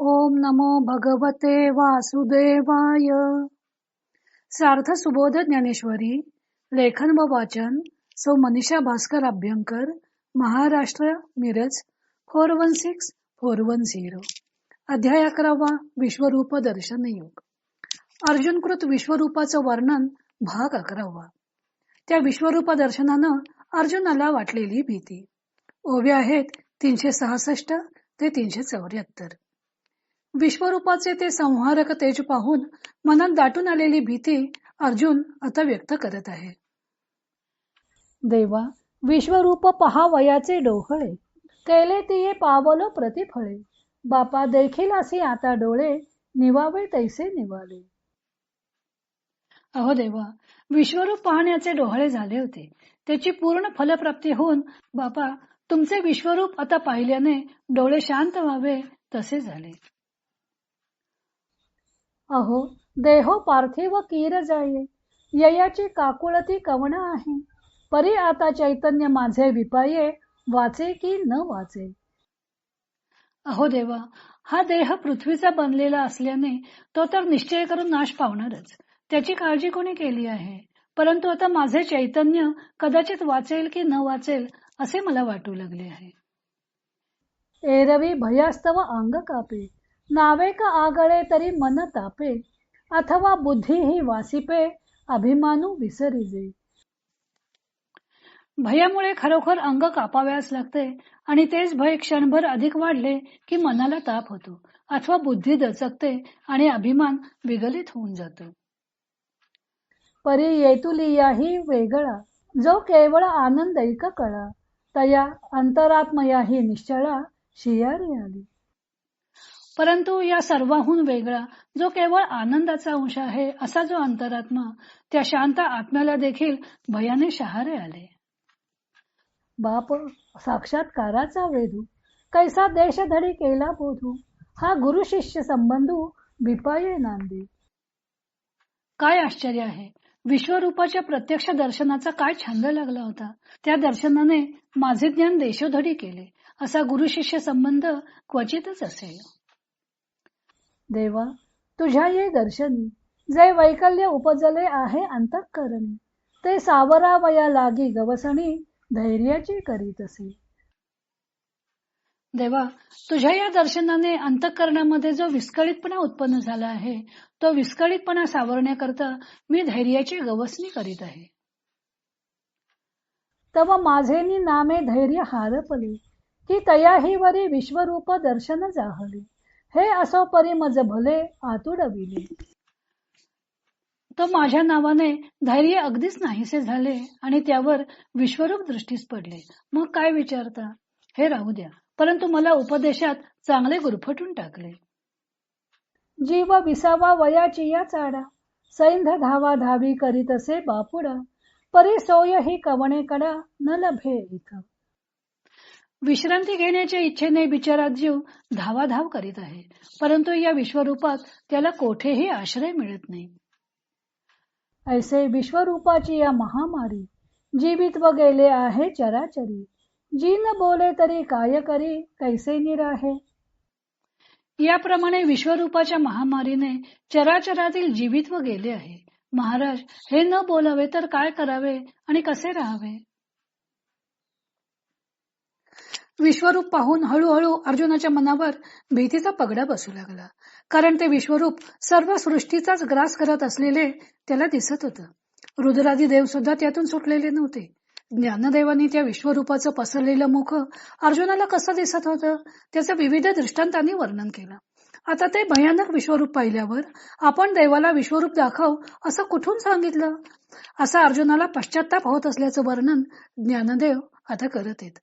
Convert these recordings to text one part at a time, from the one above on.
ओम नमो भगवते वासुदेवाय. सार्थ सुबोध ज्ञानेश्वरी लेखन व वाचन सौ Manisha Bhaskar Abhyankar Maharashtra Miraj four one six four one zero. अध्याय अकरावा विश्वरूप दर्शन योग. अर्जुनकृत विश्वरूपाचं वर्णन भाग अकरावा. त्या विश्वरूप दर्शनानं अर्जुनाला वाटलेली भीती. ओव्या आहेत तीनशे सहासष्ट ते तीनशे चौऱ्याहत्तर. विश्वरूपाचे ते संहारक तेज पाहून मनात दाटून आलेली भीती अर्जुन आता व्यक्त करत आहे. देवा विश्वरूप पहा वयाचे डोहळे केले तिये पावलो प्रतिफळे. बापा देखील असे आता डोळे निवावे तैसे निवाले. अहो देवा विश्वरूप पाहण्याचे डोहळे झाले होते. त्याची पूर्ण फलप्राप्ती होऊन बापा तुमचे विश्वरूप आता पाहिल्याने डोळे शांत व्हावे तसे झाले. अहो देहो पार्थिव कीर जाये. ययाची काकुळती कवण आहे. परी आता चैतन्य माझे विपाये वाचे की न वाचे? अहो देवा हा देह पृथ्वीचा बनलेला असल्याने तो तर निश्चय करून नाश पावणारच. त्याची काळजी कोणी केली आहे? परंतु आता माझे चैतन्य कदाचित वाचेल की न वाचेल असे मला वाटू लागले आहे. एरवी भयास्तव अंग कापे. नावे का आगळे तरी मन तापे अथवा बुद्धी ही वासिपे अभिमानू विसरिजे. भयामुळे खरोखर अंग कापाव्यास लागते आणि तेच भय क्षणभर अधिक वाढले की मनाला ताप होतो अथवा बुद्धी दचकते आणि अभिमान विगलित होऊन जातो. परी येतुलियाही वेगळा जो केवळ आनंद ऐक कळा तया अंतरात्मयाही निश्चळा शियारी आली. परंतु या सर्वाहून वेगळा जो केवळ आनंदाचा अंश आहे असा जो अंतरात्मा त्या शांत आत्म्याला देखील भयाने शहारे आले. बाप साक्षात्काराचा वेधू कैसा देशधडी केला बोधू हा गुरु शिष्य संबंधू विपाये नांदी. काय आश्चर्य आहे विश्वरूपाच्या प्रत्यक्ष दर्शनाचा काय छंद लागला होता त्या दर्शनाने माझे ज्ञान देशोधडी केले असा गुरु शिष्य संबंध क्वचितच असेल. देवा तुझ्या ये दर्शनी जे वैकल्य उपजले आहे अंतःकरणी ते सावरावया लागी गवसणी धैर्याची करीत असे. देवा तुझ्या या दर्शनाने अंतःकरणामध्ये जो विस्कळीतपणा उत्पन्न झाला आहे तो विस्कळीतपणा सावरण्याकरता मी धैर्याची गवसणी करीत आहे. तव माझेनी नामे धैर्य हारपले की तयाही वरी विश्वरूप दर्शन जाहले. हे असो परी मज भले आतुडविले तो माझ्या नावाने धैर्य अगदीच नाहीसे झाले आणि त्यावर विश्वरूप दृष्टीस पडले. मग काय विचारता? हे राहू द्या. परंतु मला उपदेशात चांगले गुरफटून टाकले. जीव विसावा वयाची या चाडा. सैंध धावा धावी करीत असे बापुडा. परी सोय ही कवणे कडा न लभे इथं. विश्रांती घेण्याच्या इच्छेने बिचारा जीव धावाधाव करीत आहे. परंतु या विश्वरूपात त्याला कोठेही आश्रय मिळत नाही. ऐसे विश्वरूपाची या महामारी जीवित्व गेले आहे चराचरी. जी न बोले तरी काय करी कैसे निराहे? याप्रमाणे विश्वरूपाच्या महामारीने चराचरातील जीवित्व गेले आहे. महाराज हे न बोलावे तर काय करावे आणि कसे राहावे? विश्वरूप पाहून हळूहळू अर्जुनाच्या मनावर भीतीचा पगडा बसू लागला. कारण ते विश्वरूप सर्व सृष्टीचाच ग्रास करत असलेले त्याला दिसत होतं. रुद्रादी देव सुद्धा त्यातून सुटलेले नव्हते. ज्ञानदेवानी त्या विश्वरूपाचं पसरलेलं मुख अर्जुनाला कसं दिसत होतं त्याचं विविध दृष्टांतांनी वर्णन केलं. आता ते भयानक विश्वरूप पाहिल्यावर आपण देवाला विश्वरूप दाखव असं कुठून सांगितलं? असं अर्जुनाला पश्चाताप होत असल्याचं वर्णन ज्ञानदेव आता करत आहेत.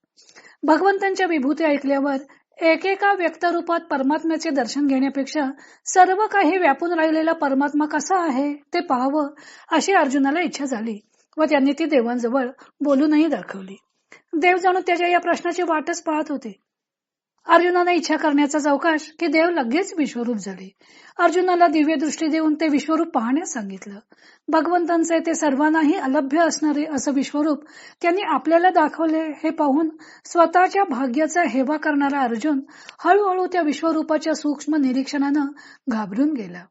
भगवंतांच्या विभूती ऐकल्यावर एकेका व्यक्तरूपात परमात्म्याचे दर्शन घेण्यापेक्षा सर्व काही व्यापून राहिलेला परमात्मा कसा आहे ते पाहावं अशी अर्जुनाला इच्छा झाली व त्यांनी ती देवांजवळ बोलूनही दाखवली. देव जाणू त्याच्या या प्रश्नाची वाटच पाहत होते. अर्जुनाने इच्छा करण्याचा चौकाश की देव लगेच विश्वरूप झाले. अर्जुनाला दिव्य दृष्टी देऊन ते विश्वरूप पाहण्यास सांगितलं. भगवंतांचे ते सर्वांनाही अलभ्य असणारे असं विश्वरूप त्यांनी आपल्याला दाखवले हे पाहून स्वतःच्या भाग्याचा हेवा करणारा अर्जुन हळूहळू त्या विश्वरूपाच्या सूक्ष्म निरीक्षणानं घाबरून गेला.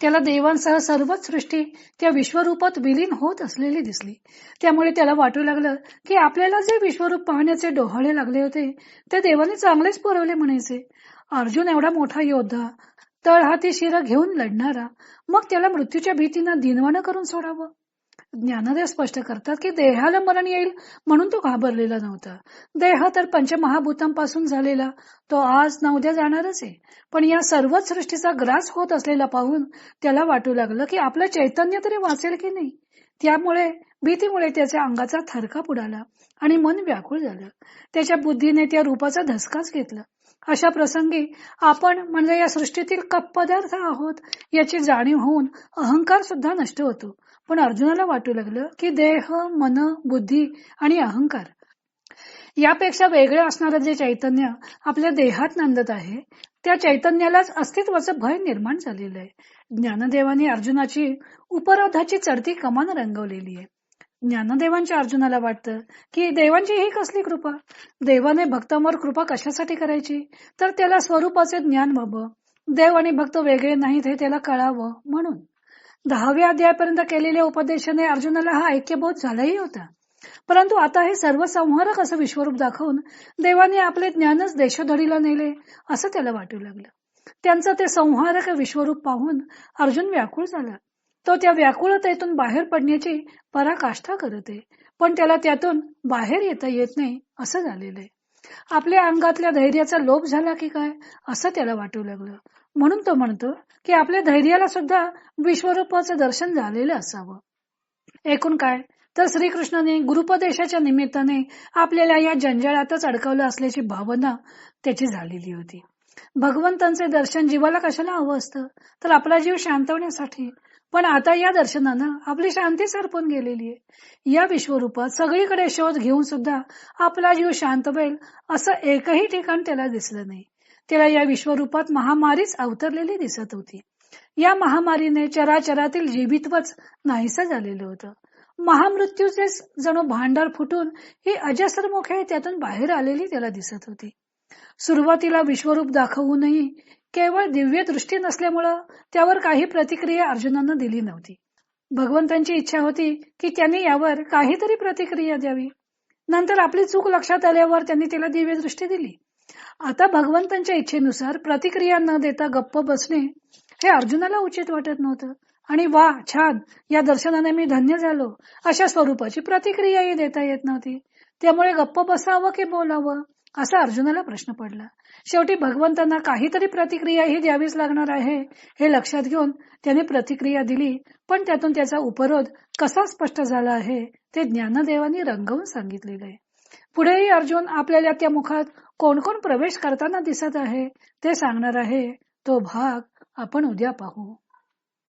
त्याला देवांसह सर्वच सृष्टी त्या विश्वरूपात विलीन होत असलेली दिसली. त्यामुळे त्याला वाटू लागलं की आपल्याला जे विश्वरूप पाहण्याचे डोहाळे लागले होते ते देवाने चांगलेच पुरवले म्हणायचे. अर्जुन एवढा मोठा योद्धा तळहाती शिरा घेऊन लढणारा मग त्याला मृत्यूच्या भीतीनं दिनवानं करून सोडावं. ज्ञानदेव स्पष्ट करतात की देहाला मरण येईल म्हणून तो घाबरलेला नव्हता. देह तर पंचमहाभूतांपासून झालेला तो आज न उद्या जाणारच आहे. पण या सर्वच सृष्टीचा ग्रास होत असलेला पाहून त्याला वाटू लागलं की आपलं चैतन्य तरी वाचेल की नाही. त्यामुळे भीतीमुळे त्याच्या अंगाचा थरकाप उडाला आणि मन व्याकुळ झालं. त्याच्या बुद्धीने त्या रूपाचा धसकाच घेतला. अशा प्रसंगी आपण म्हणजे या सृष्टीतील कप पदार्थ आहोत याची जाणीव होऊन अहंकार सुद्धा नष्ट होतो. पण अर्जुनाला वाटू लागलं की देह मन बुद्धी आणि अहंकार यापेक्षा वेगळं असणारं जे चैतन्य आपल्या देहात नांदत आहे त्या चैतन्यालाच अस्तित्वाचं भय निर्माण झालेलं आहे. ज्ञानदेवाने अर्जुनाची उपरोधाची चढती कमान रंगवलेली आहे. ज्ञानदेवांच्या अर्जुनाला वाटतं की देवांची ही कसली कृपा? देवाने भक्तांवर कृपा कशासाठी करायची? तर त्याला स्वरूपाचे ज्ञान व्हावं. देव आणि भक्त वेगळे नाहीत हे त्याला कळावं म्हणून. दहाव्या अध्यायापर्यंत केलेल्या उपदेशाने अर्जुनाला हा ऐक्यबोध झालाही होता. परंतु आता हे सर्व संहारक असं विश्वरूप दाखवून देवाने आपले ज्ञानच देशोधडीला नेले असं त्याला वाटू लागलं. त्यांचं ते संहारक विश्वरूप पाहून अर्जुन व्याकुळ झाला. तो त्या व्याकुळतेतून बाहेर पडण्याची पराकाष्ठा करत आहे पण त्याला त्यातून बाहेर येता येत नाही असं झालेलं आहे. आपल्या अंगातल्या धैर्याचा लोप झाला की काय? असं त्याला वाटू लागलं. म्हणून तो म्हणतो की आपल्या धैर्याला सुद्धा विश्वरूपाचं दर्शन झालेलं असावं. एकूण काय? तर श्रीकृष्णाने गुरुपदेशाच्या निमित्ताने आपल्याला या जंजाळातच अडकवलं असल्याची भावना त्याची झालेली होती. भगवंतांचे दर्शन जीवाला कशाला हवं असतं? तर आपला जीव शांतवण्यासाठी पण आता या दर्शनानं आपली शांती सरपून गेलेली आहे या विश्वरूपात सगळीकडे शोध घेऊन सुद्धा आपला जीव शांत होईल असं एकही ठिकाण त्याला दिसलं नाही. त्याला या विश्वरूपात महामारीच अवतरलेली दिसत होती. या महामारीने चराचरातील जीवितवच नाहीसं झालेलं होतं. महामृत्यूचे जणू भांडार फुटून ही अजस्र मुखे त्यातून बाहेर आलेली त्याला दिसत होती. सुरुवातीला विश्वरूप दाखवूनही केवळ दिव्य दृष्टी नसल्यामुळं त्यावर काही प्रतिक्रिया अर्जुनानं दिली नव्हती. भगवंतांची इच्छा होती की त्यांनी यावर काहीतरी प्रतिक्रिया द्यावी. नंतर आपली चूक लक्षात आल्यावर त्यांनी तिला दिव्य दृष्टी दिली. आता भगवंतांच्या इच्छेनुसार प्रतिक्रिया न देता गप्प बसणे हे अर्जुनाला उचित वाटत नव्हतं. आणि वा छान या दर्शनाने मी धन्य झालो अशा स्वरूपाची प्रतिक्रियाही देता येत नव्हती. त्यामुळे गप्प बसावं की बोलावं? असा अर्जुनाला प्रश्न पडला. शेवटी भगवंतांना काहीतरी प्रतिक्रिया ही द्यावीच लागणार आहे हे लक्षात घेऊन त्याने प्रतिक्रिया दिली पण त्यातून त्याचा उपरोध कसा स्पष्ट झाला आहे ते ज्ञानदेवानी रंगवून सांगितलेलं आहे. पुढेही अर्जुन आपल्याला त्या मुखात कोण कोण प्रवेश करताना दिसत आहे ते सांगणार आहे तो भाग आपण उद्या पाहू.